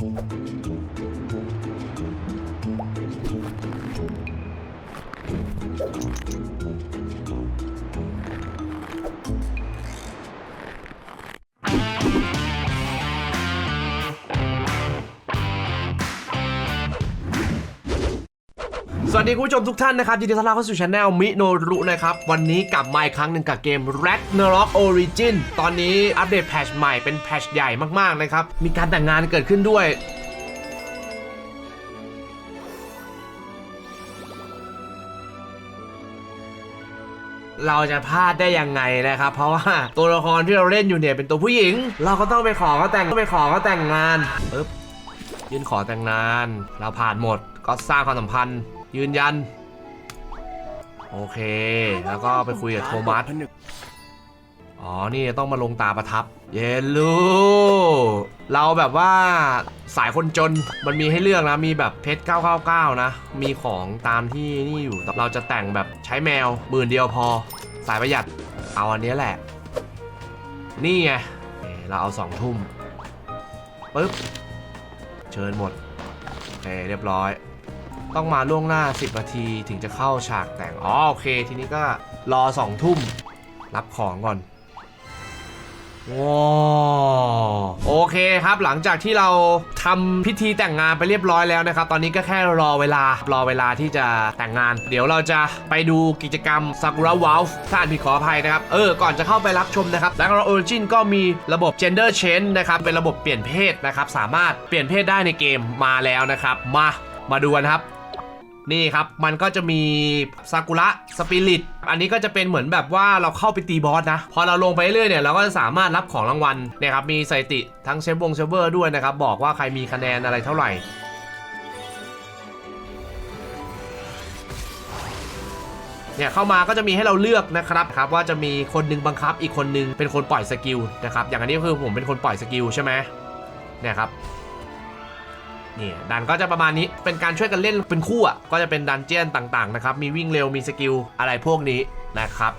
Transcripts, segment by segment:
ส วัสดีคุณผู้ชมทุกท่านนะครับยินดีต้อนรับเข้าสู่ช anel มิโนรุนะครับ วันนี้กลับมาอีกครั้งหนึ่งกับเกม Ragnarok Origin ตอนนี้อัปเดตแพชใหม่เป็นแพชใหญ่มากๆนะครับ มีการแต่งงานเกิดขึ้นด้วย เราจะพลาดได้ยังไงนะครับ เพราะว่าตัวละครที่เราเล่นอยู่เนี่ยเป็นตัวผู้หญิง เราก็ต้องไปขอเขาแต่งต้องไปขอเขาแต่งงานปึ๊บยื่นขอแต่งงาน เราผ่านหมดก็สร้างความสัมพันธ์ ยืนยัน โอเค แล้วก็ไปคุยกับโทมัส อ๋อ นี่ต้องมาลงตาประทับ เยลลูเราแบบว่าสายคนจนมันมีให้เลือกนะ มีแบบเพชร 999 นะ มีของตามที่นี่อยู่ เราจะแต่งแบบใช้แมวหมื่นเดียวพอ สายประหยัด เอาอันนี้แหละ นี่ไงเอ่อเราเอาสองทุ่มปึ๊บ เชิญหมดโอเคเรียบร้อย ต้องมาล่วงหน้า 10 นาทีถึงจะเข้าฉากแต่ง อ๋อโอเค ทีนี้ก็รอ 2 ทุ่ม รับของก่อนว้าวโอเคครับหลังจากที่เราทำพิธีแต่งงานไปเรียบร้อยแล้วนะครับ ตอนนี้ก็แค่รอเวลารอเวลาที่จะแต่งงาน เดี๋ยวเราจะไปดูกิจกรรม Sakura Wolf ถ้าอ่านผิดขออภัยนะครับ เออ ก่อนจะเข้าไปรับชมนะครับแล้วเรา Origin ก็มีระบบ Gender Change นะครับ เป็นระบบเปลี่ยนเพศนะครับ สามารถเปลี่ยนเพศได้ในเกมมาแล้วนะครับ มามาดูกันครับ นี่ครับ มันก็จะมีซากุระสปิริต อันนี้ก็จะเป็นเหมือนแบบว่าเราเข้าไปตีบอสนะ พอเราลงไปเรื่อยเนี่ยเราก็จะสามารถรับของรางวัลเนี่ยครับ มีสถิติทั้งเชฟวงเชฟเวอร์ด้วยนะครับ บอกว่าใครมีคะแนนอะไรเท่าไหร่ เนี่ยเข้ามาก็จะมีให้เราเลือกนะครับครับ ว่าจะมีคนหนึงบังคับอีกคนหนึงเป็นคนปล่อยสกิลนะครับ อย่างอันนี้คือผมเป็นคนปล่อยสกิลใช่ไหมเนี่ยครับ นี่ดันก็จะประมาณนี้เป็นการช่วยกันเล่นเป็นคู่อะก็จะเป็นดันเจียนต่างๆนะครับมีวิ่งเร็วมีสกิลอะไรพวกนี้นะครับ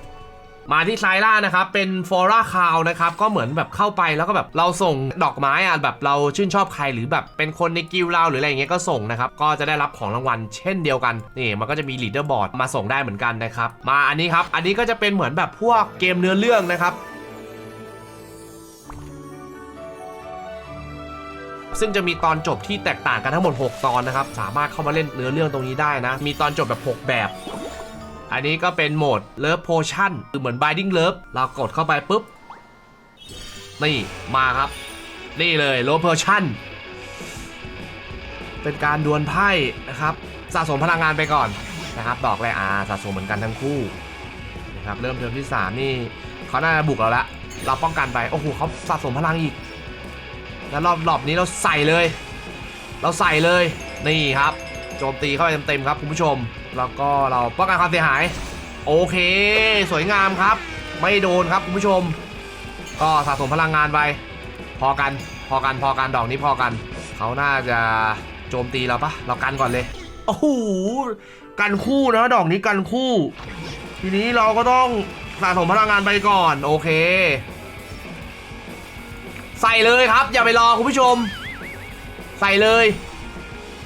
มาที่ไซล่านะครับ เป็นฟอร่าคาวนะครับ ก็เหมือนแบบเข้าไปแล้วก็แบบเราส่งดอกไม้อะแบบเราชื่นชอบใครหรือแบบเป็นคนในกิลเราหรืออะไรอย่างเงี้ยก็ส่งนะครับ ก็จะได้รับของรางวัลเช่นเดียวกันนี่มันก็จะมีลีดเดอร์บอร์ดมาส่งได้เหมือนกันนะครับ มาอันนี้ครับ อันนี้ก็จะเป็นเหมือนแบบพวกเกมเนื้อเรื่องนะครับ ซึ่งจะมีตอนจบที่แตกต่างกันทั้งหมด 6 ตอนนะครับ สามารถเข้ามาเล่นเนื้อเรื่องตรงนี้ได้นะ มีตอนจบแบบ 6 แบบ อันนี้ก็เป็นโหมด Love Potion คือเหมือน Binding Love เรากดเข้าไปปุ๊บ นี่มาครับ นี่เลย Love Potion เป็นการดวลไพ่นะครับ สะสมพลังงานไปก่อนนะครับ ดอกแรกอาสะสมเหมือนกันทั้งคู่นะครับเริ่มเทอมที่ 3 นี่เขาน่าจะบุกเราละเราป้องกันไป โอ้โหเขาสะสมพลังอีก แล้วรอบรอบนี้เราใส่เลย เราใส่เลยนี่ครับโจมตีเข้าไปเต็มๆครับคุณผู้ชม แล้วก็เราป้องกันความเสียหาย โอเค สวยงามครับ ไม่โดนครับคุณผู้ชม ก็สะสมพลังงานไปพอกันพอกันพอกันดอกนี้พอกัน เขาน่าจะโจมตีเราปะเรากันก่อนเลยโอ้โหกันคู่นะดอกนี้กันคู่ ทีนี้เราก็ต้องสะสมพลังงานไปก่อน โอเค ใส่เลยครับ อย่าไปรอคุณผู้ชม ใส่เลย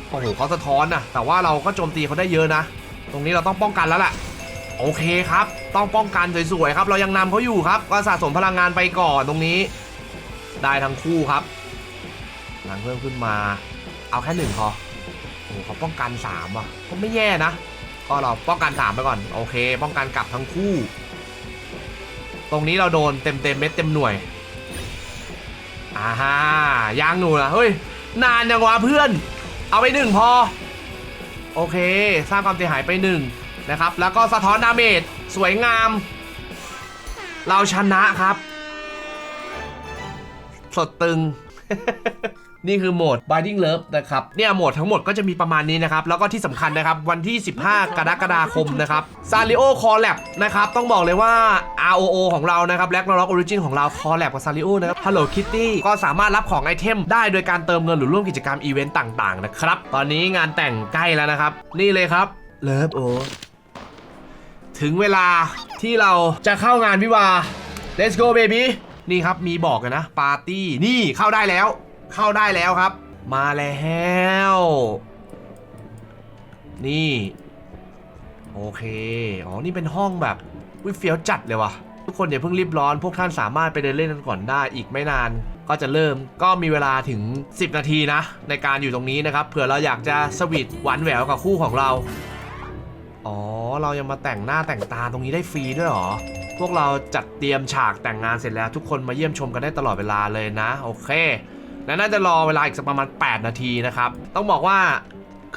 โอ้โหเขาสะท้อนนะแต่ว่าเราก็โจมตีเขาได้เยอะนะ ตรงนี้เราต้องป้องกันแล้วแหละโอเคครับ ต้องป้องกันสวยๆครับ เรายังนำเขาอยู่ครับ ก็สะสมพลังงานไปก่อนตรงนี้ ได้ทั้งคู่ครับพลังเพิ่มขึ้นมา เอาแค่หนึ่งพอโอ้โหเขาป้องกันสามอะ ก็ไม่แย่นะ ก็เราป้องกันสามไปก่อน โอเค ป้องกันกลับทั้งคู่ ตรงนี้เราโดนเต็มเต็มๆเม็ดเต็มหน่วย อ่าฮะยางหนูนะเฮ้ย นานยังวะเพื่อน เอาไปหนึ่งพอ โอเค สร้างความเสียหายไปหนึ่งนะครับ แล้วก็สะท้อนดาเมจสวยงาม เราชนะครับ สดตึง นี่คือโหมด Binding Love นะครับ เนี่ยโหมดทั้งหมดก็จะมีประมาณนี้นะครับ แล้วก็ที่สำคัญนะครับ วันที่ 15 กรกฎาคมนะครับ s a r i o Collab นะครับ ต้องบอกเลยว่า ROO ของเรานะครับและ Ragnarok Origin ของเรา Collab กับ s a r i o นะครับ Hello Kitty ก็สามารถรับของไอเทมได้โดยการเติมเงินหรือร่วมกิจกรรมอีเวนต์ต่างๆนะครับ ตอนนี้งานแต่งใกล้แล้วนะครับ นี่เลยครับ Love O ถึงเวลาที่เราจะเข้างานวิวา Let's go baby นี่ครับมีบอกกันนะปาร์ตี้นี่เข้าได้แล้ว เข้าได้แล้วครับ มาแล้ว นี่ โอเค อ๋อ นี่เป็นห้องแบบวิเฟี้ยวจัดเลยว่ะ ทุกคนอย่าเพิ่งรีบร้อน พวกท่านสามารถไปเดินเล่นกันก่อนได้อีกไม่นาน ก็จะเริ่มก็มีเวลาถึง 10 นาทีนะ ในการอยู่ตรงนี้นะครับเผื่อเราอยากจะสวีทหวานแหววกับคู่ของเรา อ๋อ เรายังมาแต่งหน้าแต่งตาตรงนี้ได้ฟรีด้วยหรอพวกเราจัดเตรียมฉากแต่งงานเสร็จแล้วทุกคนมาเยี่ยมชมกันได้ตลอดเวลาเลยนะ โอเค และน่าจะรอเวลาอีกสักประมาณ 8 นาทีนะครับ ต้องบอกว่า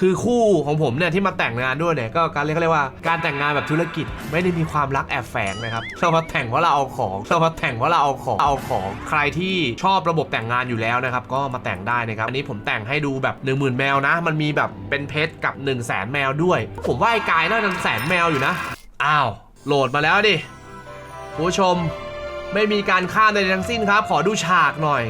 คือคู่ของผมเนี่ยที่มาแต่งงานด้วยเนี่ยก็การเรียกเขาเรียกว่าการแต่งงานแบบธุรกิจไม่ได้มีความรักแอบแฝงนะครับเรามาแต่งเพราะเราเอาของเรามาแต่งเพราะเราเอาของเอาของใครที่ชอบระบบแต่งงานอยู่แล้วนะครับก็มาแต่งได้นะครับอันนี้ผมแต่งให้ดูแบบ 1 0,000 แมวนะ มันมีแบบเป็นเพชรกับ 1 0 0 0 0แสนแมวด้วย ผมว่าไอ้กายน่าจะแสนแมวอยู่นะอ้าวโหลดมาแล้วดิผู้ชม ไม่มีการข้ามใดทั้งสิ้นครับ ขอดูฉากหน่อย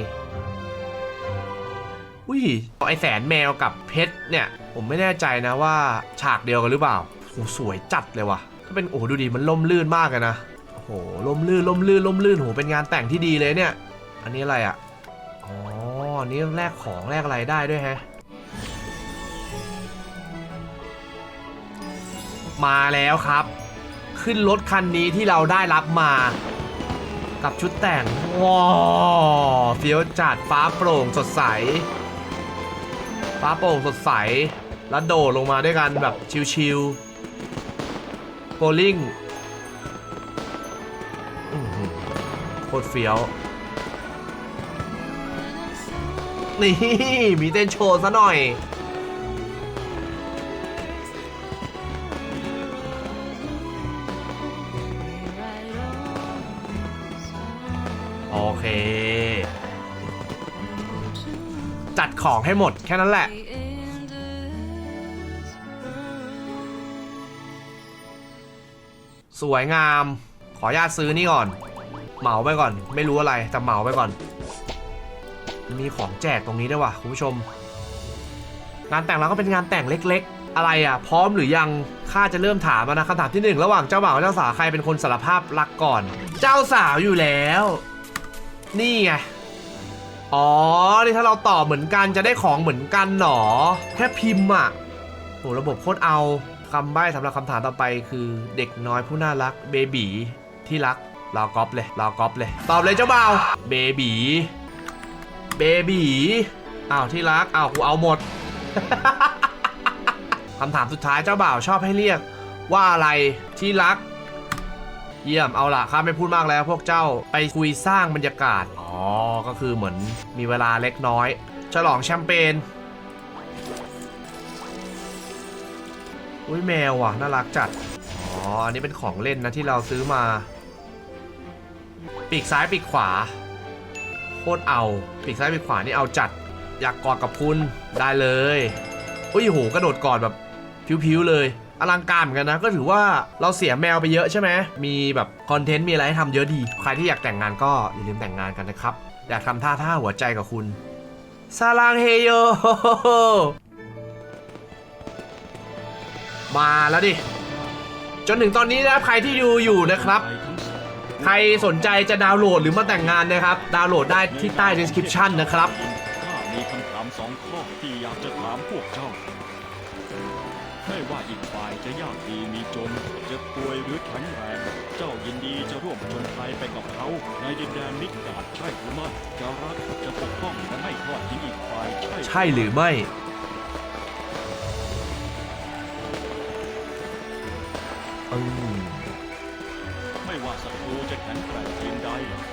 อุ้ยไอแสนแมวกับเพชรเนี่ย ผมไม่แน่ใจนะว่าฉากเดียวกันหรือเปล่าโหสวยจัดเลยว่ะถ้าเป็นโอ้ดูดิมันล่มลื่นมากเลยนะโอ้โหล่มลื่นล่มลื่นล่มลื่นโหเป็นงานแต่งที่ดีเลยเนี่ย อันนี้อะไรอะอ๋ออันนี้แลกของแลกอะไรได้ด้วยแฮะมาแล้วครับ ขึ้นรถคันนี้ที่เราได้รับมา กับชุดแต่งว้าวเฟี้ยวจัดฟ้าโปร่งสดใส ฟ้าโปร่งสดใส แล้วโดดลงมาด้วยกันแบบชิวๆโบลิ่งโคตรเฟี้ยว นี่ มีเต้นโชว์ซะหน่อย โอเค จัดของให้หมดแค่นั้นแหละ สวยงาม ขออนุญาตซื้อนี่ก่อน เหมาไปก่อน ไม่รู้อะไรแต่เหมาไปก่อน มีของแจกตรงนี้ด้วยว่ะคุณผู้ชม งานแต่งเราก็เป็นงานแต่งเล็ก ๆ อะไรอะ พร้อมหรือยังข้าจะเริ่มถามนะคำถามที่หนึ่งระหว่างเจ้าบ่าวเจ้าสาวใครเป็นคนสารภาพรักก่อน เจ้าสาวอยู่แล้ว นี่ไง อ๋อ นี่ถ้าเราตอบเหมือนกันจะได้ของเหมือนกันหนอ แค่พิมพ์อะโหระบบโคตรเอาคำใบ้สำหรับคำถามต่อไปคือเด็กน้อยผู้น่ารักเบบีที่รักรอกอปเลยรอกอปเลย ตอบเลยเจ้าบ่าวเบบีเบบีอ้าวที่รักอ้าวกูเอาหมดคำถามสุดท้ายเจ้าบ่าวชอบให้เรียกว่าอะไรที่รัก เยี่ยมเอาล่ะข้าไม่พูดมากแล้ว พวกเจ้าไปคุยสร้างบรรยากาศ อ๋อ ก็คือเหมือนมีเวลาเล็กน้อย ฉลองแชมเปญอุ้ยแมวว่ะ น่ารักจัด อ๋อ อันนี้เป็นของเล่นนะที่เราซื้อมา ปีกซ้ายปีกขวา โคตรเอา ปีกซ้ายปีกขวานี่เอาจัด อยากกอดกับคุณได้เลย อุ้ยโหกระโดดกอดแบบผิวๆเลย อลังการเหมือนกันนะ ก็ถือว่าเราเสียแมวไปเยอะใช่ไหมมีแบบคอนเทนต์มีอะไรให้ทำเยอะดี ใครที่อยากแต่งงานก็อย่าลืมแต่งงานกันนะครับ อยากทำท่าท่าหัวใจกับคุณซาลังเฮโย มาแล้วดิ จนถึงตอนนี้นะครับใครที่ดูอยู่นะครับ ใครสนใจจะดาวน์โหลดหรือมาแต่งงานนะครับ ดาวน์โหลดได้ที่ใต้ description นะครับ ข้ามีคำถามสองข้อที่อยากจะถามพวกเจ้า ว่าอีกฝ่ายจะยากดีมีจนจะป่วยหรือแข็งแรงเจ้ายินดีจะร่วมจนภัยไปกับเขา ในดินแดนมิตรกาดใช่หรือไม่จะรักจะปกป้องและไม่ทอดทิ้งอีกฝ่ายใช่ใช่หรือไม่อืมไม่ว่าศัตรูจะแข็งแกร่งเพียงใด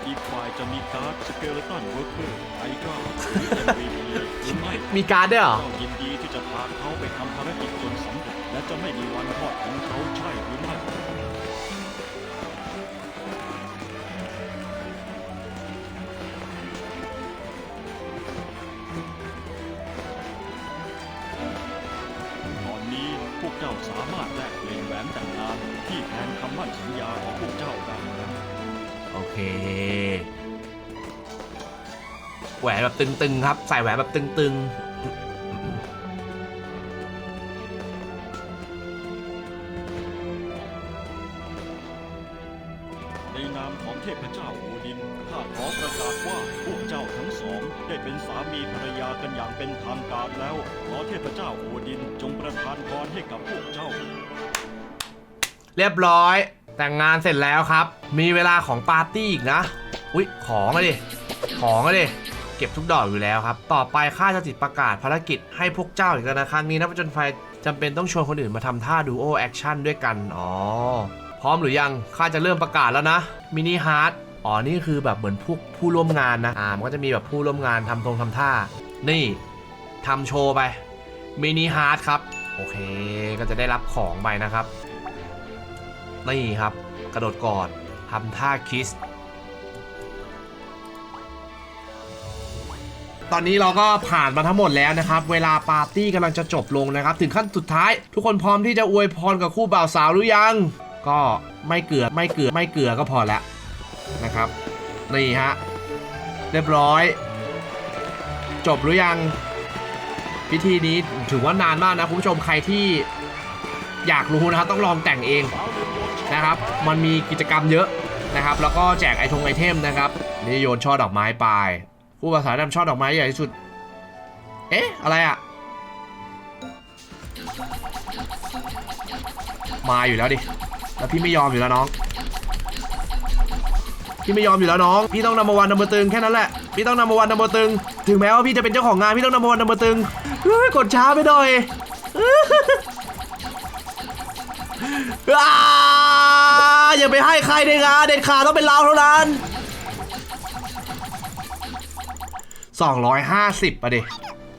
อีกฝ่ายจะมีการ์ดสเกเลตันเวิร์กเกอร์ไอก้าหรือ MVP หรือไม่มีการ์ดด้วยเหรอ เจ้ายินดีที่จะพาเขาไปทำภารกิจจนสำเร็จ เคแหวนแบบตึงๆครับ ใส่แหวนแบบตึงในนามของเทพเจ้าโอดินข้าขอประกาศว่าพวกเจ้าทั้งสองได้เป็นสามีภรรยากันอย่างเป็นทางการแล้วขอเทพเจ้าโอดินจงประทานพรให้กับพวกเจ้า เรียบร้อย แต่งงานเสร็จแล้วครับ มีเวลาของปาร์ตี้อีกนะ อุ๊ย ของอะดิ ของอะดิ เก็บทุกดอกอยู่แล้วครับ ต่อไปข้าจะติดประกาศภารกิจให้พวกเจ้าอีกแล้วนะครั้งนี้นักผจญภัยจำเป็นต้องชวนคนอื่นมาทำท่าดูโอแอคชั่นด้วยกัน อ๋อ พร้อมหรือยัง ข้าจะเริ่มประกาศแล้วนะ มินิฮาร์ดอ๋อ นี่คือแบบเหมือนพวกผู้ร่วมงานนะ อ่า มันก็จะมีแบบผู้ร่วมงานทำตรงทำท่า นี่ทำโชว์ไป มินิฮาร์ดครับ โอเค ก็จะได้รับของไปนะครับ นี่ครับ กระโดดกอดทำท่าคิส ตอนนี้เราก็ผ่านมาทั้งหมดแล้วนะครับ เวลาปาร์ตี้กำลังจะจบลงนะครับ ถึงขั้นสุดท้าย ทุกคนพร้อมที่จะอวยพรกับคู่บ่าวสาวหรือยัง ก็ไม่เกลือไม่เกลือไม่เกลือก็พอแล้วนะครับ นี่ฮะ เรียบร้อย จบหรือยังพิธีนี้ถือว่านานมากนะคุณผู้ชมใครที่อยากรู้นะครับต้องลองแต่งเอง นะครับ มันมีกิจกรรมเยอะนะครับ แล้วก็แจกไอทงไอเทมนะครับ นี่โยนช่อดอกไม้ไปผู้ภาษานำช่อดอกไม้ใหญ่ที่สุด เอ๊ะ อะไรอะมาอยู่แล้วดิ แล้วพี่ไม่ยอมอยู่แล้วน้อง พี่ไม่ยอมอยู่แล้วน้อง พี่ต้องนำมาวันนำมาตึงแค่นั้นแหละ พี่ต้องนำมาวันนำมาตึง ถึงแม้ว่าพี่จะเป็นเจ้าของงานพี่ต้องนำมาวันนำมาตึงกดช้าไปหน่อย อาอย่าไปให้ใครในงานเด็ดขาดต้องเป็นเราเท่านั้น 250ประเด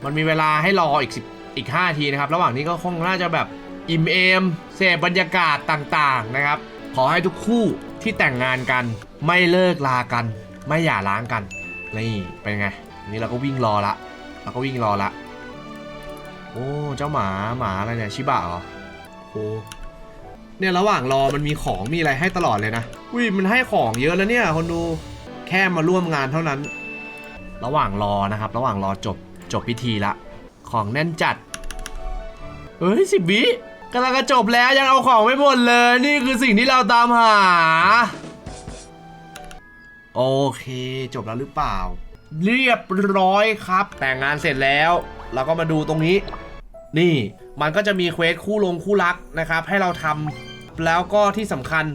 มันมีเวลาให้รออีก10อีก 5 ทีนะครับ ระหว่างนี้ก็คงน่าจะแบบอิ่มเอมเสพบรรยากาศต่างๆนะครับ ขอให้ทุกคู่ที่แต่งงานกัน ไม่เลิกลากัน ไม่หย่าร้างกัน นี่เป็นไง นี่เราก็วิ่งรอละเราก็วิ่งรอละ โอ้ เจ้าหมาหมาอะไรเนี่ย ชิบะเหรอ โอ้ เนี่ยระหว่างรอมันมีของมีอะไรให้ตลอดเลยนะอุ้ยมันให้ของเยอะแล้วเนี่ยคนดูแค่มาร่วมงานเท่านั้น ระหว่างรอนะครับ ระหว่างรอจบจบพิธีละ ของแน่นจัดเฮ้ยสิบวิกำลังจะจบแล้วยังเอาของไม่หมดเลย นี่คือสิ่งที่เราตามหา โอเค จบแล้วหรือเปล่า เรียบร้อยครับ แต่งงานเสร็จแล้วเราก็มาดูตรงนี้ นี่มันก็จะมีเควสคู่ลงคู่รักนะครับ ให้เราทำ แล้วก็ที่สำคัญ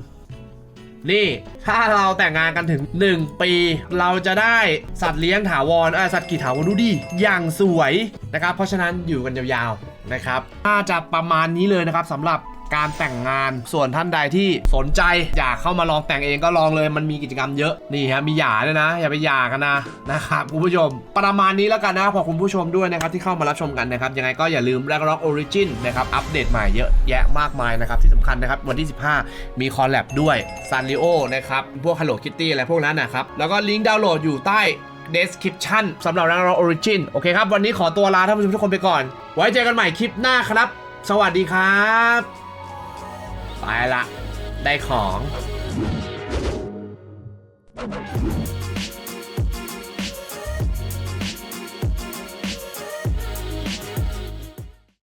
นี่ ถ้าเราแต่งงานกันถึง 1 ปี เราจะได้สัตว์เลี้ยงถาวรเออสัตว์กี่ถาวรดูดิอย่างสวยนะครับ เพราะฉะนั้นอยู่กันยาวๆนะครับน่าจะประมาณนี้เลยนะครับสำหรับ การแต่งงาน ส่วนท่านใดที่สนใจอยากเข้ามาลองแต่งเองก็ลองเลยมันมีกิจกรรมเยอะนี่ฮะมีหย่าด้วยนะ อย่าไปหย่ากันนะนะครับคุณผู้ชม ประมาณนี้แล้วกันนะขอบคุณผู้ชมด้วยนะครับที่เข้ามารับชมกันนะครับยังไงก็อย่าลืม r a g n a r o k Origin นะครับอัปเดตใหม่เยอะแยะมากมายนะครับที่สำคัญนะครับวันที่ 15 มีคอลแลบด้วย s a n r i o นะครับพวก Hello Kitty อะไรพวกนั้นนะครับแล้วก็ลิงก์ดาวน์โหลดอยู่ใต้ description สำหรับ r a g n a r o k Origin โอเคครับ วันนี้ขอตัวลาท่านผู้ชมทุกคนไปก่อน ไว้เจอกันใหม่คลิปหน้าครับ สวัสดีครับ ไปละ ได้ของ